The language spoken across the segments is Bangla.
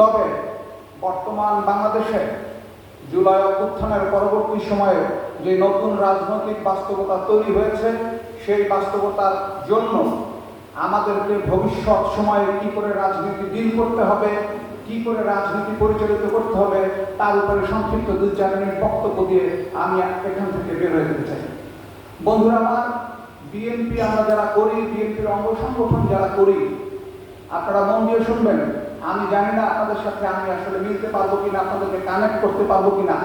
তবে বর্তমান বাংলাদেশে জুলাই অভ্যুত্থানের পরবর্তী সময়ে যে নতুন রাজনৈতিক বাস্তবতা তৈরি হয়েছে, সেই বাস্তবতার জন্য আমাদেরকে ভবিষ্যৎ সময়ে কি করে রাজনীতি ডিল করতে হবে, কি করে রাজনীতি পরিচালিত করতে হবে, তার উপরে সংক্ষিপ্ত দু চার মিনিট বক্তব্য দিয়ে আমি এখান থেকে বের হয়ে যেতে চাই। বন্ধুরা আমার, বিএনপি আমরা যারা করি, বিএনপির অঙ্গ সংগঠন যারা করি, আপনারা মন দিয়ে শুনবেন আমি জানি না আপনাদের সাথে আমি আসলে মিলতে পারব কিনা, আপনাদেরকে কানেক্ট করতে পারব কিনা।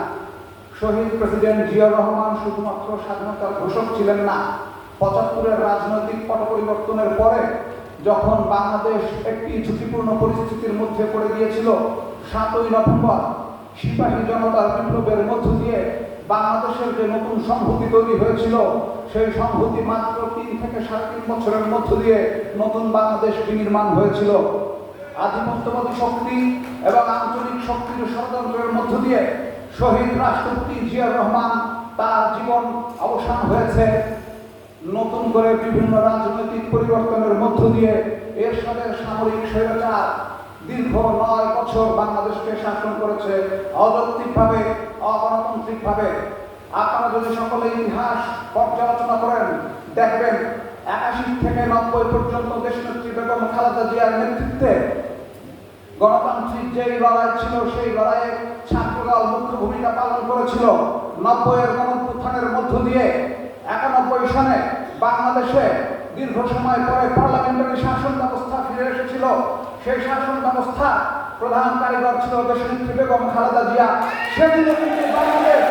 শহীদ প্রেসিডেন্ট জিয়াউর রহমান শুধুমাত্র স্বাধীনতার ঘোষক ছিলেন না, পঁচাত্তরের রাজনৈতিক পট পরিবর্তনের পরে যখন বাংলাদেশ একটি ঝুঁকিপূর্ণ পরিস্থিতির মধ্যে পড়ে গিয়েছিল, সাতই নভেম্বর সিপাহী জনতার বিপ্লবের মধ্য দিয়ে বাংলাদেশের যে নতুন সংহতি তৈরি হয়েছিল, সেই সংহতি মাত্র তিন থেকে সাড়ে তিন বছরের মধ্য দিয়ে নতুন বাংলাদেশ বিনির্মাণ হয়েছিল। আধিপত্যবাদী শক্তি এবং আঞ্চলিক শক্তির ষড়যন্ত্রের মধ্য দিয়ে শহীদ রাষ্ট্রপতি জিয়াউর রহমান তার জীবন অবসান হয়েছে। নতুন করে বিভিন্ন রাজনৈতিক পরিবর্তনের মধ্য দিয়ে এর সাথে সামরিক স্বৈরাচার দীর্ঘ নয় বছর বাংলাদেশকে শাসন করেছে অযৌক্তিকভাবে, অগণতান্ত্রিকভাবে। আপনারা যদি সকলে ইতিহাস পর্যালোচনা করেন, দেখবেন একাশি থেকে নব্বই পর্যন্ত দেশনেত্রী বেগম খালেদা জিয়ার নেতৃত্বে গণতান্ত্রিক যে লড়াই ছিল, সেই লড়াইয়ে ছাত্রদল মুখ্য ভূমিকা পালন করেছিল। নব্বইয়ের গণপুত্থানের মধ্য দিয়ে একানব্বই সনে বাংলাদেশে দীর্ঘ সময় পরে পার্লামেন্টারি শাসন ব্যবস্থা ফিরে এসেছিল। সেই শাসন ব্যবস্থা প্রধান কারিগর ছিল দেশনেত্রী বেগম খালেদা জিয়া। সেদিনও কিন্তু বাংলাদেশ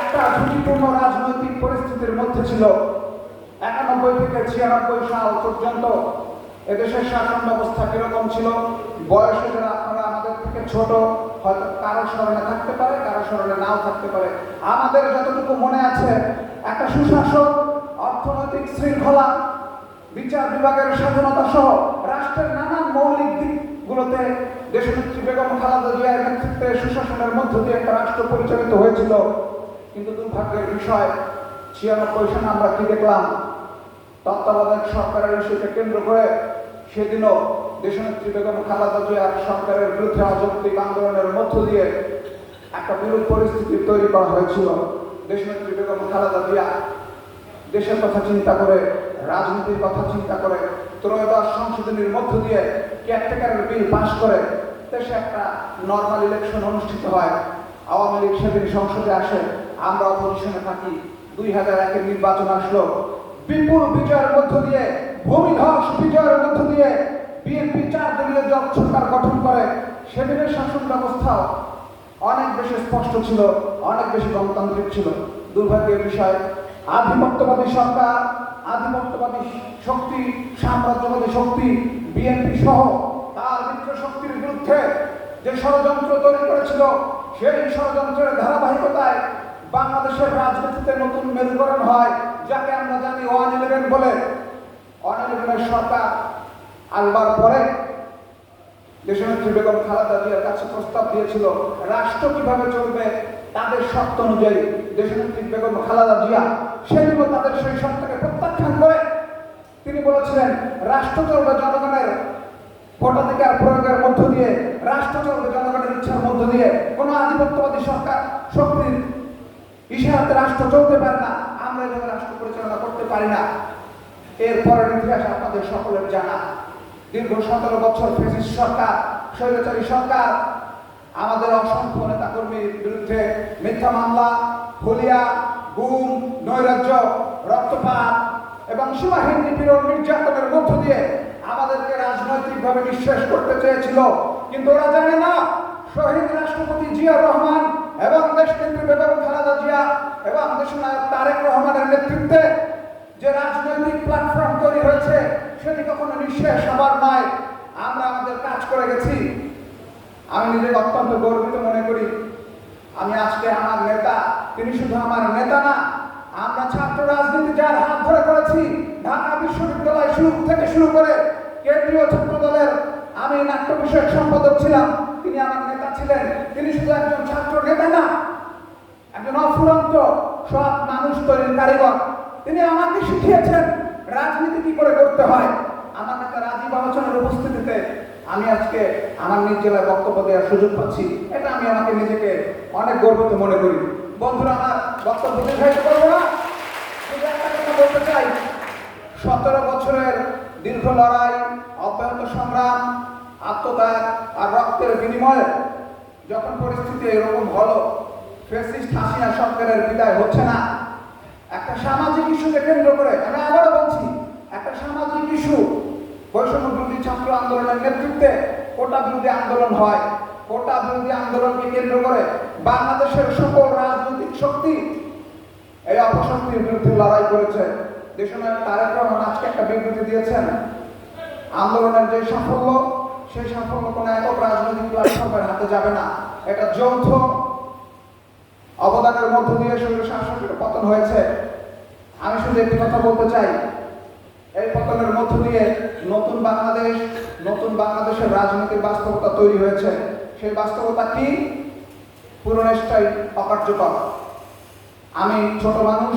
একটা ঝুঁকিপূর্ণ রাজনৈতিক পরিস্থিতির মধ্যে ছিল। একানব্বই থেকে ছিয়ানব্বই সাল পর্যন্ত এদেশের শাসন ব্যবস্থা কীরকম ছিল? বয়সে যারা আপনারা আমাদের থেকে ছোট, হয়তো কারও স্মরণে থাকতে পারে, কারও স্মরণে নাও থাকতে পারে। আমাদের যতটুকু মনে আছে, একটা সুশাসন অর্থনৈতিক শৃঙ্খলা, বিচার বিভাগের স্বাধীনতা সহ রাষ্ট্রের নানান মৌলিক দিকগুলোতে দেশনেত্রী বেগম খালেদা জিয়ার নেতৃত্বে সুশাসনের মধ্য দিয়ে একটা রাষ্ট্র পরিচালিত হয়েছিল। কিন্তু দুর্ভাগ্যের বিষয়, ছিয়ানব্বই সালে আমরা কি দেখলাম? তত্ত্বাবধায়ক সরকারের ইস্যুকে কেন্দ্র করে সেদিনও দেশনেত্রী বেগম খালেদা জিয়ার সরকারের বিরুদ্ধে অযৌক্তিক আন্দোলনের মধ্য দিয়ে একটা বিরূপ পরিস্থিতি তৈরি করা হয়েছিল। দেশনেত্রী বেগম খালাদা জিয়া দেশের কথা চিন্তা করে, রাজনীতির কথা চিন্তা করে, ত্রয়োদশ সংশোধনীর মধ্য দিয়ে কেয়ারটেকারের বিল পাশ করে দেশে একটা নর্মাল ইলেকশন অনুষ্ঠিত হয়। আওয়ামী লীগ সেদিন সংসদে আসে, আমরা অপোজিশনে থাকি, দুই হাজার একের নির্বাচন আসলো বিপুল বিজয়ের মধ্য দিয়ে ভূমিধস বিজয়ের মধ্য দিয়ে বিএনপি চার দলীয় জব সরকার গঠন করে, সেদিনের শাসন ব্যবস্থাও অনেক বেশি স্পষ্ট ছিল, অনেক বেশি গণতান্ত্রিক ছিল। দুর্ভাগ্যের বিষয়, আধিপত্যবাদী সরকার, আধিপত্যবাদী শক্তি, সাম্রাজ্যবাদী শক্তি, বিএনপি সহ তার মিত্র শক্তির বিরুদ্ধে যে ষড়যন্ত্র তৈরি করেছিল, সেই ষড়যন্ত্রের ধারাবাহিকতায় বাংলাদেশের রাজনীতিতে নতুন মেরুকরণ হয়, যাকে আমরা জানি ওয়ান ইলেভেন বলে। ওয়ান ইলেভেনের সরকার আলবার পরে দেশনেত্রী বেগম খালেদা জিয়ার কাছে প্রস্তাব দিয়েছিল, রাষ্ট্র কীভাবে চলবে তাদের শর্ত অনুযায়ী দেশনেত্রী বেগম খালেদা জিয়া সেদিনও তাদের সেই শর্তকে প্রত্যাখ্যান করে তিনি বলেছিলেন, রাষ্ট্র চলবে জনগণের ভোটাধিকার প্রয়োগের মধ্য দিয়ে, রাষ্ট্র চলবে জনগণের ইচ্ছার মধ্য দিয়ে। কোনো আধিপত্যবাদী সরকার শক্তির ইশারাতে রাষ্ট্র চলতে পারে না, আমরা এভাবে রাষ্ট্র পরিচালনা করতে পারি না। এর এরপরের ইতিহাস আপনাদের সকলের জানা। দীর্ঘ সতেরো বছর ফেসিস সরকার, স্বৈরাচারী সরকার, আমাদের অসংখ্য নেতাকর্মীর বিরুদ্ধে মিথ্যা মামলা হুলিয়া গুম, নৈরাজ্য, রক্তপাত এবং সীমাহীন নিপীড়ন নির্যাতনের মধ্য দিয়ে আমাদেরকে রাজনৈতিকভাবে নিঃশেষ করতে চেয়েছিল। কিন্তু ওরা জানে না, শহীদ রাষ্ট্রপতি জিয়া রহমান এবং দেশনেত্রী বেগম খালেদা জিয়া এবং দেশনায়ক তারেক রহমানের নেতৃত্বে যে রাজনৈতিক প্ল্যাটফর্ম তৈরি হয়েছে, সেটি কখনো নিঃশেষ হবার নয়। আমরা আমাদের কাজ করে গেছি। আমি নিজেকে অত্যন্ত গর্বিত মনে করি। আমি আজকে আমার নেতা, তিনি শুধু আমার নেতা না, আমরা ছাত্র রাজনীতি যার হাত ধরে করেছি, ঢাকা বিশ্ববিদ্যালয় শুরু থেকে শুরু করে কেন্দ্রীয় ছাত্র দলের আমি নাট্য বিষয়ক সম্পাদক ছিলাম। তিনি আমার নেতা ছিলেন। তিনি শুধু একজন ছাত্র নেতা না, একজন অফুরন্ত, সৎ মানুষ তৈরির কারিগর। তিনি আমাকে শিখিয়েছেন রাজনীতি কি করে করতে হয়। আমার নেতা রাজীব আলোচনার উপস্থিতিতে আমি আজকে আমার নিজ জেলায় বক্তব্য দেওয়ার সুযোগ পাচ্ছি। এটা আমি আমাকে নিজেকে অনেক গর্বিত মনে করি। বন্ধুরা, আমার বক্তব্য দীর্ঘায়িত করব না। একটা বলতে চাই। সতেরো বছরের দীর্ঘ লড়াই, অব্যাহত সংগ্রাম আত্মত্যাগ আর রক্তের বিনিময়ে যখন পরিস্থিতি এরকম হলো, ফেসিস্ট হাসিনা সরকারের বিদায় হচ্ছে না। একটা সামাজিক ইস্যুকে কেন্দ্র করে আমি আবারও বলছি, একটা সামাজিক ইস্যু, বৈষম্য বিরোধী ছাত্র আন্দোলনের নেতৃত্বে কোটা বিরোধী আন্দোলন হয়। কোটা বিরোধী আন্দোলনকে কেন্দ্র করে বাংলাদেশের সকল রাজনৈতিক শক্তি এই অপশক্তির বিরুদ্ধে লড়াই করেছে। দেশনায়ক তারেক রহমান আজকে একটা বিবৃতি দিয়েছেন। আন্দোলনের যে সাফল্য সেই সাফল্য কোনো একক রাজনৈতিক প্ল্যাটফর্মের হাতে যাবে না। এটা যৌথ অবদানের মধ্য দিয়ে শৈল শাসকের পতন হয়েছে। আমি শুধু একটি কথা বলতে চাই। এই পতনের মধ্য দিয়ে নতুন বাংলাদেশ, নতুন বাংলাদেশের রাজনৈতিক বাস্তবতা তৈরি হয়েছে। সেই বাস্তবতা কি? পুরনেশটাই অকার্যকর। আমি ছোট মানুষ,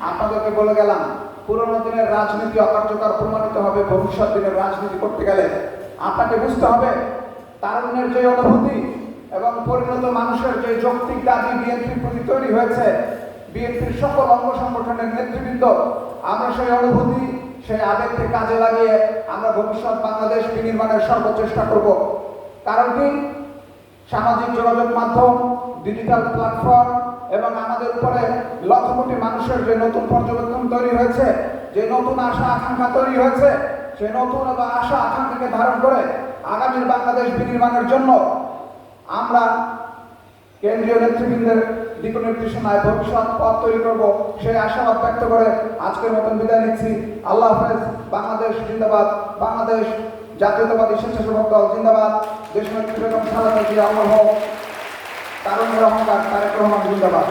আপনাদেরকে বলে গেলাম, পুরনো দিনের রাজনীতি অকার্যকর প্রমাণিত হবে ভবিষ্যৎ দিনের রাজনীতি করতে গেলে। আপনাকে বুঝতে হবে তারুণ্যের যে অনুভূতি এবং পরিণত মানুষের যে যৌক্তিক দাবি বিএনপির প্রতি তৈরি হয়েছে, বিএনপির সকল অঙ্গ সংগঠনের নেতৃবৃন্দ, আমরা সেই অনুভূতি, সেই আবেগকে কাজে লাগিয়ে আমরা ভবিষ্যৎ বাংলাদেশ বিনির্মাণের সর্বচেষ্টা করব। কারণ কি? সামাজিক যোগাযোগ মাধ্যম ডিজিটাল প্ল্যাটফর্ম এবং আমাদের উপরে লক্ষ কোটি মানুষের যে নতুন পর্যবেক্ষণ তৈরি হয়েছে, যে নতুন আশা আকাঙ্ক্ষা তৈরি হয়েছে সেই নতুন এবং আশা আকাঙ্ক্ষাকে ধারণ করে আগামীর বাংলাদেশ বিনির্মাণের জন্য আমরা কেন্দ্রীয় নেতৃবৃন্দের দিক নির্দেশনায় ভবিষ্যৎ পথ তৈরি করব। সেই আশাবাদ ব্যক্ত করে আজকের মতন বিদায় নিচ্ছি। আল্লাহ হাফেজ। বাংলাদেশ জিন্দাবাদ। বাংলাদেশ জাতীয়তাবাদী স্বেচ্ছাসেবক দল জিন্দাবাদ। দেশনেত্রী বেগম খালেদা জিয়া অমর হোক তারুণ্যের অহংকার তারেক রহমান জিন্দাবাদ।